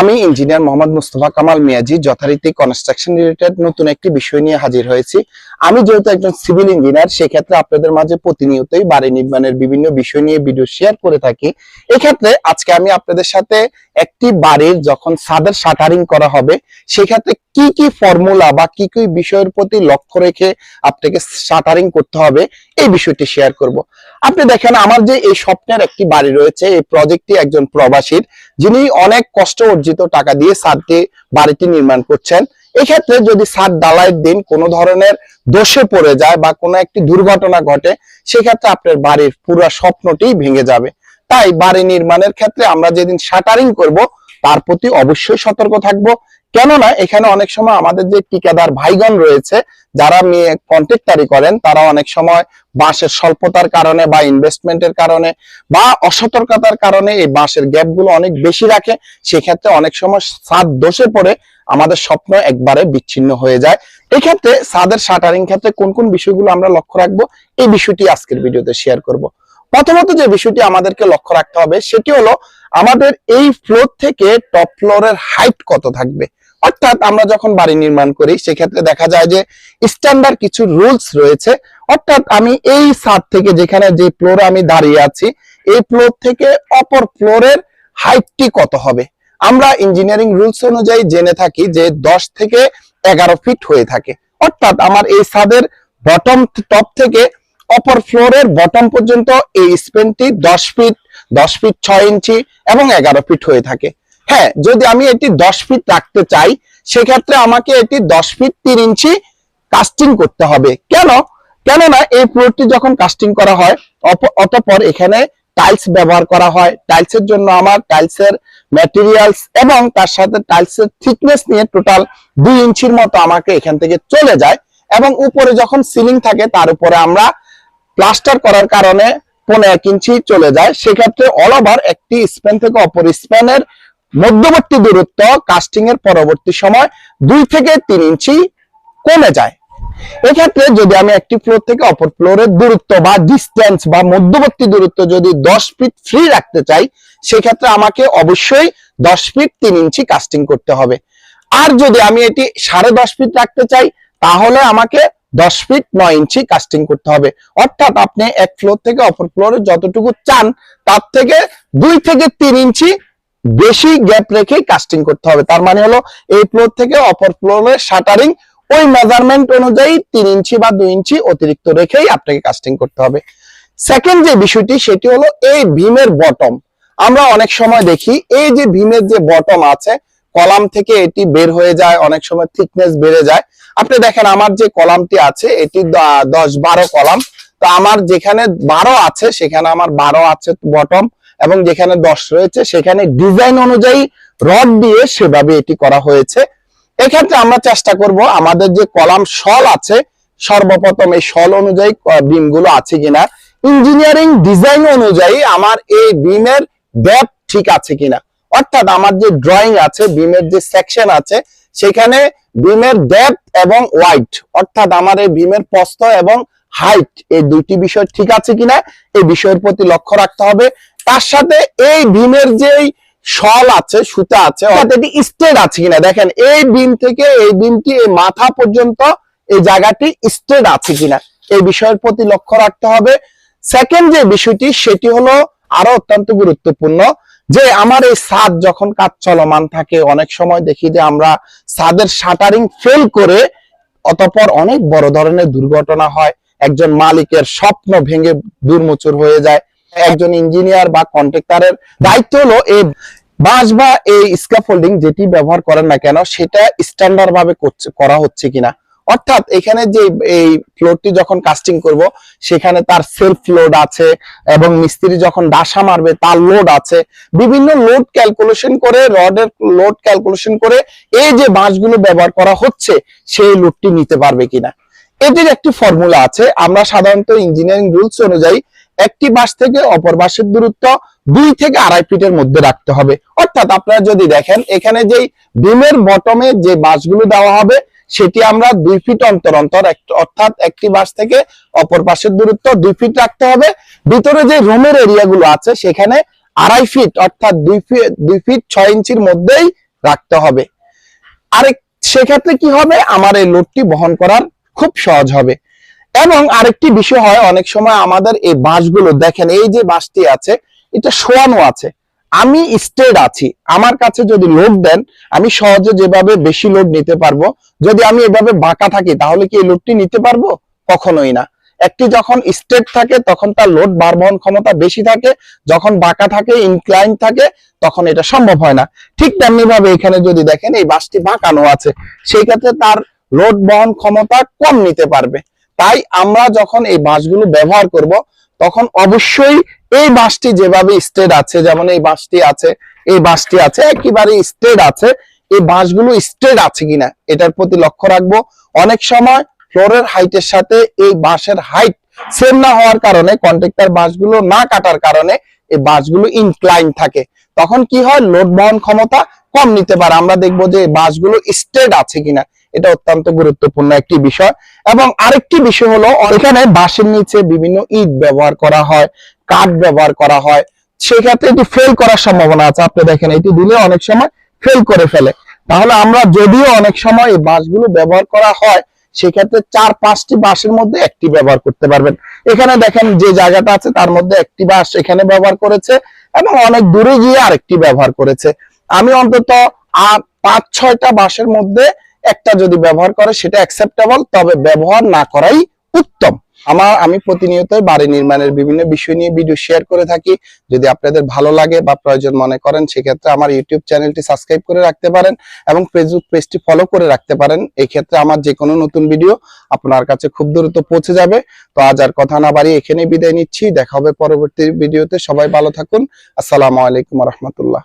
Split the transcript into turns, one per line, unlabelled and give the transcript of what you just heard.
আমি ইঞ্জিনিয়ার মোহাম্মদ মুস্তফা কামাল মিয়াজি, যথারীতি construction related নতুন একটি বিষয় নিয়ে হাজির হয়েছি। আমি যেহেতু একজন সিভিল ইঞ্জিনিয়ার সেক্ষেত্রে আপনাদের মাঝে প্রতিনিয়তই বাড়ি নির্মাণের বিভিন্ন বিষয় নিয়ে ভিডিও শেয়ার করে থাকি। এক্ষেত্রে আজকে আমি আপনাদের সাথে একটি বাড়ির যখন ছাদের শাটারিং করা হবে, সেক্ষেত্রে কি কি ফর্মুলা বা কি কি বিষয়ের প্রতি লক্ষ্য রেখে আপনাকে শাটারিং করতে হবে, এই বিষয়টি শেয়ার করব। আপনি দেখেন, আমার যে এই স্বপ্নের একটি বাড়ি রয়েছে, এই প্রজেক্টটি একজন প্রবাসীর, যিনি অনেক কষ্ট অর্জিত টাকা দিয়ে ছাদটি, বাড়িটি নির্মাণ করছেন। এক্ষেত্রে যদি ছাদ ডালাইয়ের দিন কোনো ধরনের দোষে পড়ে যায় বা কোনো একটি দুর্ঘটনা ঘটে, সেক্ষেত্রে আপনার বাড়ির পুরো স্বপ্নটি ভেঙে যাবে। তাই বাড়ি নির্মাণের ক্ষেত্রে আমরা যেদিন শাটারিং করব, তার প্রতি অবশ্যই সতর্ক থাকব। কেননা এখানে অনেক সময় আমাদের যে ঠিকাদার ভাইগণ রয়েছে, যারা মেয়ে কন্ট্রাক্টারি করেন, তারা অনেক সময় বাঁশের স্বল্পতার কারণে বা ইনভেস্টমেন্টের কারণে বা অসতর্কতার কারণে এই বাঁশের গ্যাপগুলো অনেক বেশি রাখে। সেক্ষেত্রে অনেক সময় ছাদ দোষে পড়ে আমাদের স্বপ্ন একবারে বিচ্ছিন্ন হয়ে যায়। এক্ষেত্রে সাদের শাটারিং ক্ষেত্রে কোন কোন বিষয়গুলো আমরা লক্ষ্য রাখব, এই বিষয়টি আজকের ভিডিওতে শেয়ার করব। প্রথমত যে বিষয়টি আমাদেরকে লক্ষ্য রাখতে হবে, সেটি হলো আমাদের এই ফ্লোর থেকে টপ ফ্লোরের হাইট কত থাকবে? অর্থাৎ আমরা যখন বাড়ি নির্মাণ করি, সেক্ষেত্রে দেখা যায় যে স্ট্যান্ডার্ড কিছু রুলস রয়েছে। অর্থাৎ আমি এই ছাদ থেকে যেখানে যে ফ্লোরে আমি দাঁড়িয়ে আছি, এই ফ্লোর থেকে অপর ফ্লোরের হাইটটি কত হবে? আমরা ইঞ্জিনিয়ারিং রুলস অনুযায়ী জেনে থাকি যে দশ থেকে এগারো ফিট হয়ে থাকে। অর্থাৎ আমার এই ছাদের বটম টপ থেকে অপর ফ্লোরের বটম পর্যন্ত এই স্পেনটি দশ ফিট দশ ফিট ছয় ইঞ্চি এবং এগারো ফিট হয়ে থাকে। হ্যাঁ যদি আমি এটি দশ ফিট রাখতে চাই, সেক্ষেত্রে আমাকে এটি দশ ফিট তিন ইঞ্চি কাস্টিং করতে হবে। কেন? কেননা এই ফ্লোরটি যখন কাস্টিং করা হয় অতঃপর এখানে টাইলস ব্যবহার করা হয়। টাইলসের জন্য আমার টাইলসের ম্যাটেরিয়ালস এবং তার সাথে টাইলসের থিকনেস নিয়ে টোটাল দুই ইঞ্চির মতো আমাকে এখান থেকে চলে যায় এবং উপরে যখন সিলিং থাকে, তার উপরে আমরা প্লাস্টার করার কারণে পনেরো এক ইঞ্চি চলে যায়। সেক্ষেত্রে অল ওভার একটি স্প্যান থেকে অপর স্প্যানের মধ্যবর্তী দূরত্ব কাস্টিং এর পরবর্তী সময় দুই থেকে তিন ইঞ্চি কমে যায়। এক্ষেত্রে যদি আমি একটি ফ্লোর থেকে অপর ফ্লোরের দূরত্ব বা ডিস্টেন্স বা মধ্যবর্তী দূরত্ব যদি দশ ফিট ফ্রি রাখতে চাই, সেক্ষেত্রে আমাকে অবশ্যই দশ ফিট তিন ইঞ্চি কাস্টিং করতে হবে। আর যদি আমি এটি সাড়ে দশ ফিট রাখতে চাই, তাহলে আমাকে দশ ফিট নয় ইঞ্চি কাস্টিং করতে হবে। অর্থাৎ আপনি এক ফ্লোর থেকে অপর ফ্লোরে যতটুকু চান, তার থেকে দুই থেকে তিন ইঞ্চি বেশি গ্যাপ রেখে কাস্টিং করতে হবে। তার মানে হলো, এই ফ্লোর থেকে অপর ফ্লোরের শাটারিং ওই মেজারমেন্ট অনুযায়ী তিন ইঞ্চি বা দুই ইঞ্চি অতিরিক্ত রেখেই আপনাকে কাস্টিং করতে হবে। সেকেন্ড যে বিষয়টি, সেটি হলো এই ভীমের বটম আমরা অনেক সময় দেখি, এই যে ভীমের যে বটম আছে, কলাম থেকে এটি বের হয়ে যায়, অনেক সময় থিকনেস বেড়ে যায়। আপনি দেখেন, আমার যে কলামটি আছে, এটি দশ বারো কলাম। তো আমার যেখানে বারো আছে, সেখানে আমার বারো আছে বটম, এবং যেখানে দশ রয়েছে, সেখানে ডিজাইন অনুযায়ী রড দিয়ে সেভাবে এটি করা হয়েছে। এক্ষেত্রে আমরা চেষ্টা করব, আমাদের যে কলাম শল আছে, সর্বপ্রথম এই সল অনুযায়ী বিমগুলো আছে কিনা। ইঞ্জিনিয়ারিং ডিজাইন অনুযায়ী আমার এই বিমের ডেপথ ঠিক আছে কিনা। অর্থাৎ আমার যে ড্রয়িং আছে, বিমের যে সেকশন আছে সেখানে বিমের ডেপথ এবং ওয়াইট অর্থাৎ আমার এই বিমের প্রস্থ এবং হাইট এই দুইটি বিষয় ঠিক আছে কিনা, এই বিষয়ের প্রতি লক্ষ্য রাখতে হবে। তার সাথে এই বিমের যেই শল আছে, সুতা আছে, অর্থাৎ এটি স্ট্রেট আছে কিনা, দেখেন, এই বিম থেকে এই বিমটি এই মাথা পর্যন্ত এই জায়গাটি স্ট্রেট আছে কিনা, এই বিষয়ের প্রতি লক্ষ্য রাখতে হবে। সেকেন্ড যে বিষয়টি, সেটি হলো আরও অত্যন্ত গুরুত্বপূর্ণ। যে আমার এই ছাদ যখন কাজ চলমান থাকে, অনেক সময় দেখি যে আমরা ছাদের শাটারিং ফেল করে অতপর অনেক বড় ধরনের দুর্ঘটনা হয়। একজন মালিকের স্বপ্ন ভেঙে দুর্মুচুর হয়ে যায়। একজন ইঞ্জিনিয়ার বা কন্ট্রাক্টরের দায়িত্ব হলো এই বাঁশ বা এই স্ক্যাফোল্ডিং যেটি ব্যবহার করেন না কেন, সেটা স্ট্যান্ডার্ড ভাবে করা হচ্ছে কিনা। অর্থাৎ এখানে যে এই ফ্লোরটি যখন কাস্টিং করব, সেখানে তার সেলফ লোড আছে এবং মিস্ত্রি যখন ডাসা মারবে, তার লোড আছে। বিভিন্ন লোড ক্যালকুলেশন করে রডের লোড ক্যালকুলেশন করে এই যে বাঁশগুলো ব্যবহার করা হচ্ছে, সেই লোডটি নিতে পারবে কিনা। এটির একটি ফর্মুলা আছে। আমরা সাধারণত ইঞ্জিনিয়ারিং রুলস অনুযায়ী একটি বাঁশ থেকে অপর বাসের দূরত্ব দুই থেকে আড়াই ফিটের মধ্যে রাখতে হবে। অর্থাৎ আপনারা যদি দেখেন, এখানে যেই বিমের বটমে যে বাঁশগুলো দেওয়া হবে, সেটি আমরা দুই ফিট অন্তর অন্তর অর্থাৎ একটি বাঁশ থেকে অপর পাশের দূরত্ব দুই ফিট রাখতে হবে। ভিতরে যে রুমের এরিয়া গুলো আছে, সেখানে আড়াই ফিট, অর্থাৎ দুই ফিট দুই ফিট ছয় ইঞ্চির মধ্যেই রাখতে হবে। আরেক, সেক্ষেত্রে কি হবে? আমার এই লোডটি বহন করার খুব সহজ হবে। এবং আরেকটি বিষয় হয়, অনেক সময় আমাদের এই বাসগুলো দেখেন এই যে বাসটি আছে, এটা শোয়ানো আছে। আমি স্টেড আছি। আমার কাছে যদি লোড দেন, আমি সহজে যেভাবে বেশি লোড নিতে পারব, যদি আমি এভাবে বাঁকা থাকি, তাহলে কি এই লোডটি নিতে পারব? কখনোই না। একটি যখন স্টেট থাকে, তখন তার লোড বার বহন ক্ষমতা বেশি থাকে। যখন বাঁকা থাকে ইনক্লাইন থাকে, তখন এটা সম্ভব হয় না। ঠিক তেমনি ভাবে এখানে যদি দেখেন, এই বাসটি বাঁকানো আছে, সেই ক্ষেত্রে তার লোড বহন ক্ষমতা কম নিতে পারবে। তাই আমরা যখন এই বাসগুলো ব্যবহার করব, তখন অবশ্যই এই বাসটি যেভাবে স্টেড আছে, যেমন এই বাসটি আছে, এই বাসটি আছে, একেবারে স্টেড আছে, এই বাসগুলো স্টেড আছে কিনা এটার প্রতি লক্ষ্য রাখব। অনেক সময় ফ্লোরের হাইটের সাথে এই বাসের হাইট সেম না হওয়ার কারণে কন্ট্রাক্টর বাসগুলো না কাটার কারণে এই বাসগুলো ইনক্লাইন থাকে। তখন কি হয়? লোড বহন ক্ষমতা কম নিতে পারে। আমরা দেখব যে এই বাসগুলো স্টেড আছে কিনা। এটা অত্যন্ত গুরুত্বপূর্ণ একটি বিষয়। এবং আরেকটি বিষয় হলো, এখানে বাসের নিচে বিভিন্ন ইট ব্যবহার করা হয়, কাঠ ব্যবহার করা হয়। সেক্ষেত্রে এটি ফেল করার সম্ভাবনা আছে। আপনি দেখেন, এটি দিলে অনেক সময় ফেল করে ফেলে। তাহলে আমরা যদিও অনেক সময় এই বাসগুলো ব্যবহার করা হয়, সেক্ষেত্রে চার পাঁচটি বাসের মধ্যে একটি ব্যবহার করতে পারবেন। এখানে দেখেন, যে জায়গাটা আছে তার মধ্যে একটি বাস এখানে ব্যবহার করেছে এবং অনেক দূরে গিয়ে আরেকটি ব্যবহার করেছে। আমি অন্তত পাঁচ ছয়টা বাসের মধ্যে একটা যদি ব্যবহার করে সেটা অ্যাকসেপ্টেবল তবে ব্যবহার না করাই উত্তম। আমার, আমি প্রতিনিয়ত বাড়ি নির্মাণের বিভিন্ন বিষয় নিয়ে ভিডিও শেয়ার করে থাকি। যদি আপনাদের ভালো লাগে বা প্রয়োজন মনে করেন, সেক্ষেত্রে আমার ইউটিউব চ্যানেলটি সাবস্ক্রাইব করে রাখতে পারেন এবং ফেসবুক পেজটি ফলো করে রাখতে পারেন। এই ক্ষেত্রে আমার যে কোনো নতুন ভিডিও আপনার কাছে খুব দ্রুত পৌঁছে যাবে। তো আজ আর কথা না বাড়িয়ে এখানেই বিদায় নিচ্ছি। দেখা হবে পরবর্তী ভিডিওতে সবাই ভালো থাকুন। আসসালামু আলাইকুম রহমতুল্লাহ।